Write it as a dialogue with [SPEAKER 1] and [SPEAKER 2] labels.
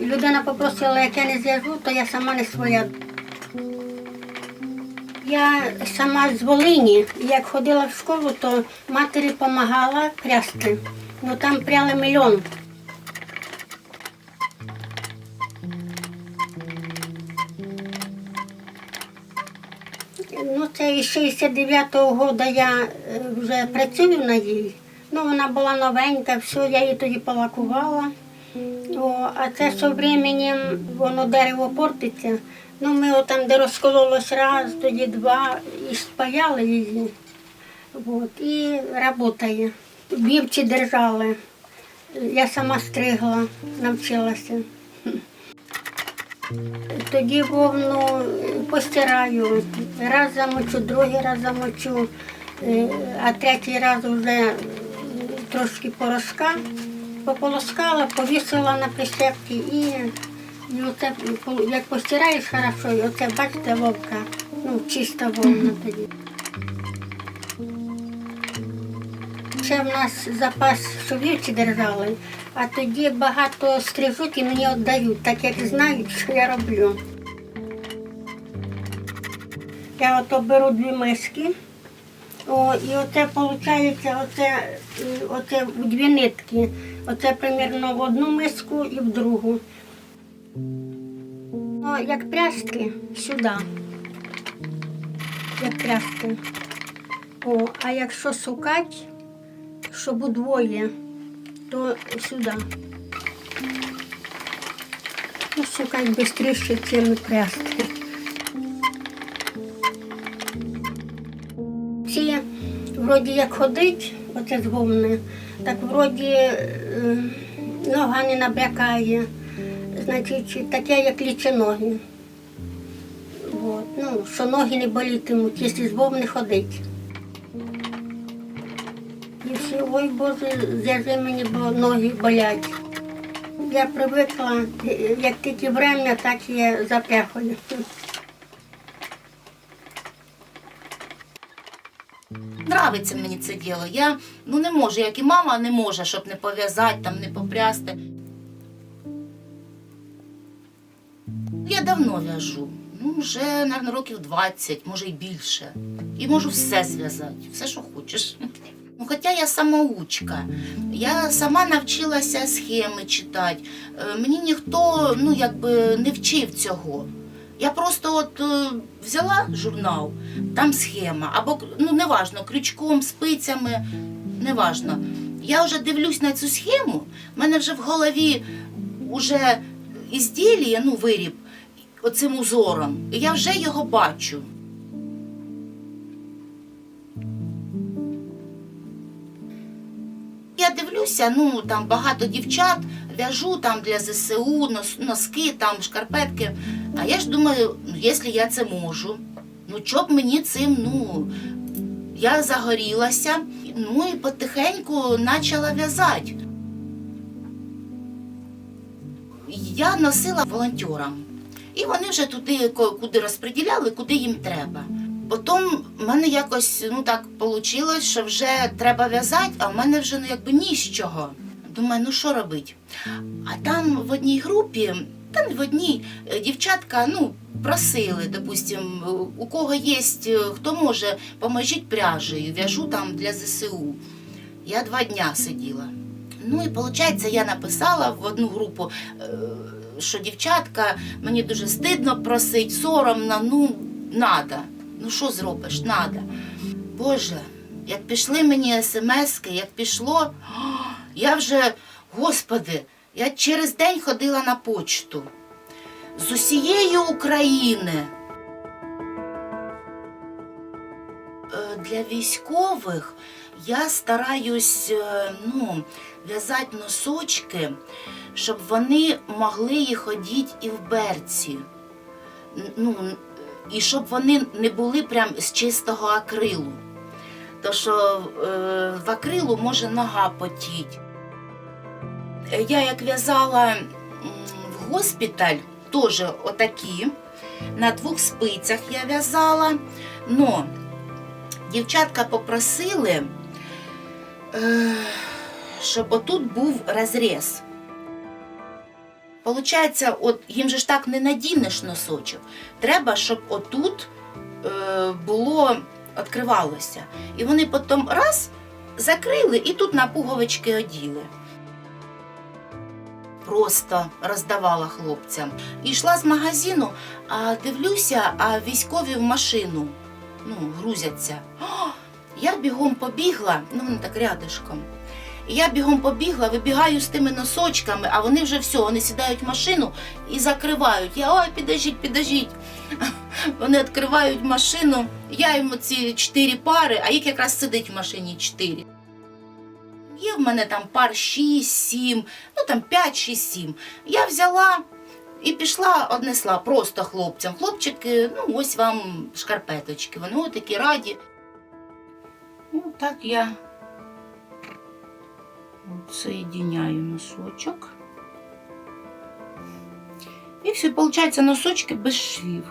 [SPEAKER 1] Людина попросила, як я не зв'яжу, то я сама не своя. Я сама з Волині, як ходила в школу, то матері допомагала прясти. Ну там пряли мільйон. Ну, це із 69-го року я е, вже працюю на їй. Ну, вона була новенька, все, я її тоді полакувала. О, а це з временем воно дерево портиться. Ну, ми отам, де розкололось раз, тоді два, і спаяли її. От, і працює. Вівці держали. Я сама стригла, навчилася. Тоді вовну постираю. Раз замочу, другий раз замочу, е, а третій раз вже трошки порошка. Пополоскала, повісила на прищепки і, і оце, як постираєш хорошо, і оце бачите вовка, ну, чиста вовна тоді. Ще в нас запас, що вівці держали, а тоді багато стрижуть і мені віддають, так як знають, що я роблю. Я ото беру дві миски. О, і оце виходить, оце, оце дві нитки. Оце примірно в одну миску і в другу. Ну, як пряжки сюди. Як пряжки. О, а якщо сукать, щоб удвоє, то сюди. Ну, сукать швидше, ніж пряжки. Ці вроді як ходить, оце з вовни, так вроді е, нога не набрякає, значить таке, як ліченоги. От. Ну, що ноги не болітимуть, якщо з вовни ходить. І ой Боже, зв'яжи мені, бо ноги болять. Я привикла, як тільки время, так і я запрягаю.
[SPEAKER 2] Нравиться мені це діло. Я ну не можу, як і мама не може, щоб не пов'язати, там, не попрясти. Я давно в'яжу. Ну, вже, мабуть, років 20, може й більше. І можу все зв'язати, все, що хочеш. Ну, хоча я самоучка, я сама навчилася схеми читати. Е, Мені ніхто ну, якби не вчив цього. Я просто от е, взяла журнал, там схема, або ну неважно, крючком, спицями, неважно. Я вже дивлюсь на цю схему, в мене вже в голові вже ізділіє, ну, виріб оцим узором, і я вже його бачу. Я ну там багато дівчат в'яжу там для ЗСУ, нос- носки, там шкарпетки. А я ж думаю, ну, якщо я це можу, ну чоб мені цим, ну я загорілася, ну і потихеньку почала в'язати. Я носила волонтерам. І вони вже туди, куди розподіляли, куди їм треба. Потім в мене якось ну так вийшло, що вже треба в'язати, а в мене вже ну, якби ні. Думаю, ну що робити? А там в одній групі, та в одній, е, дівчатка ну, просили, допустим, у кого є, е, хто може, поможіть пряжею, в'яжу там для ЗСУ. Я два дня сиділа. Ну і виходить, я написала в одну групу, е, що дівчатка, мені дуже стидно просить, соромно, ну, надо. Ну що зробиш, надо. Боже, як пішли мені смски, як пішло, я вже, господи, я через день ходила на почту з усієї України. Е, Для військових я стараюсь е, ну, в'язати носочки, щоб вони могли їх одіти і в берці. Ну, і щоб вони не були прям з чистого акрилу. То що е, в акрилу може нога потіть. Е, Я як в'язала в госпіталь, теж отакі, на двох спицях я в'язала. Но дівчатка попросили, е, щоб отут був розріз. Получається, от їм же ж так не надінеш носочок. Треба, щоб отут е, було відкривалося. І вони потім раз закрили і тут на пуговички оділи. Просто роздавала хлопцям. І йшла з магазину, а дивлюся, а військові в машину ну, грузяться. О, я бігом побігла, ну вони так рядишком. Я бігом побігла, вибігаю з тими носочками, а вони вже все, вони сідають в машину і закривають. Я ой, підожіть, підожіть. Вони відкривають машину, я їм ці чотири пари, а їх якраз сидить в машині чотири. Є в мене там пар 6-7, ну там 5-6-7. Я взяла і пішла, однесла просто хлопцям. Хлопчики, ну ось вам шкарпеточки, вони отакі раді. Ну, так я соєдиняю носочок. І все, виходить, носочки без швів.